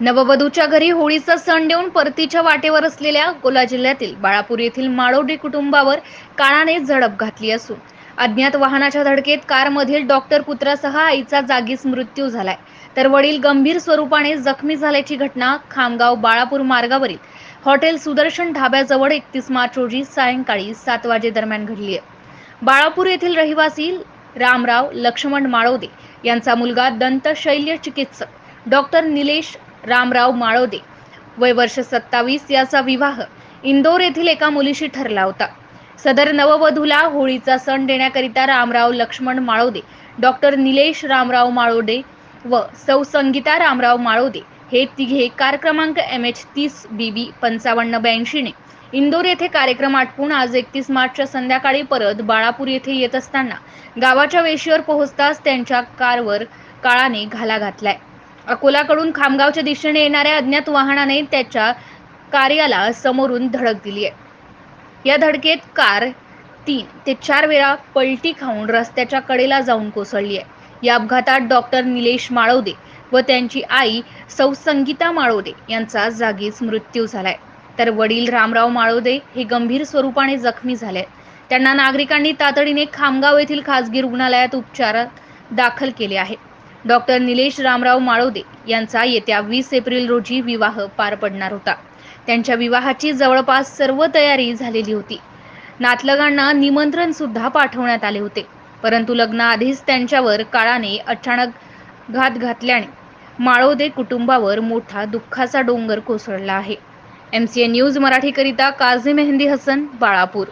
नववधूच्या घरी होळीचा सण देऊन परतीच्या वाटेवर असलेल्या अकोला जिल्ह्यातील बाळापूर येथील माळोडी कुटुंबावर काळाने झडप घातली असून अज्ञात वाहनाच्या धडकेत कारमधील डॉक्टर पुत्रासह आईचा जागीच मृत्यू झालाय. तर वडील गंभीर स्वरूपाने जखमी झाल्याची घटना खामगाव बाळापूर मार्गावरील हॉटेल सुदर्शन ढाब्याजवळ एकतीस मार्च रोजी सायंकाळी सात वाजे दरम्यान घडली आहे. बाळापूर येथील रहिवासी रामराव लक्ष्मण माळोदे यांचा मुलगा दंत शैल्य चिकित्सक डॉक्टर निलेश रामराव माळोदे. वय वर्ष सत्तावीस याचा विवाह इंदोर येथील एका मुलीशी ठरला होता. सदर नववधूला होळीचा सण देण्याकरिता रामराव लक्ष्मण माळोदे डॉक्टर निलेश रामराव माळोदे व सौ संगीता रामराव माळोदे हे तिघे कार क्रमांक एम एच तीस बी बी पंचावन्न ब्याऐंशीने इंदोर येथे कार्यक्रम आटपून आज एकतीस मार्चच्या संध्याकाळी परत बाळापूर येथे येत असताना गावाच्या वेशीवर पोहोचताच त्यांच्या कारवर काळाने घाला घातलाय. अकोलाकडून खामगावच्या दिशेने येणाऱ्या अज्ञात वाहनाने त्याच्या कार्याला समोरून धडक दिली आहे. या धडकेत कार तीन ते चार वेळा पलटी खाऊन रस्त्याच्या कडेला जाऊन कोसळली आहे. या अपघातात डॉक्टर निलेश माळवदे व त्यांची आई सौ संगीता माळोदे यांचा जागीच मृत्यू झालाय. तर वडील रामराव माळोदे हे गंभीर स्वरूपाने जखमी झाले आहेत. त्यांना नागरिकांनी तातडीने खामगाव येथील खासगी रुग्णालयात उपचारात दाखल केले आहे. डॉक्टर निलेश रामराव माळोदे यांचा येत्या वीस एप्रिल रोजी विवाह पार पडणार होता. त्यांच्या विवाहाची जवळपास सर्व तयारी झालेली होती. नातलगांना निमंत्रण सुद्धा पाठवण्यात आले होते. परंतु लग्नाआधीच त्यांच्यावर काळाने अचानक घात घातल्याने माळोदे कुटुंबावर मोठा दुःखाचा डोंगर कोसळला आहे. एम सी एन न्यूज मराठीकरिता काझी मेहंदी हसन बाळापूर.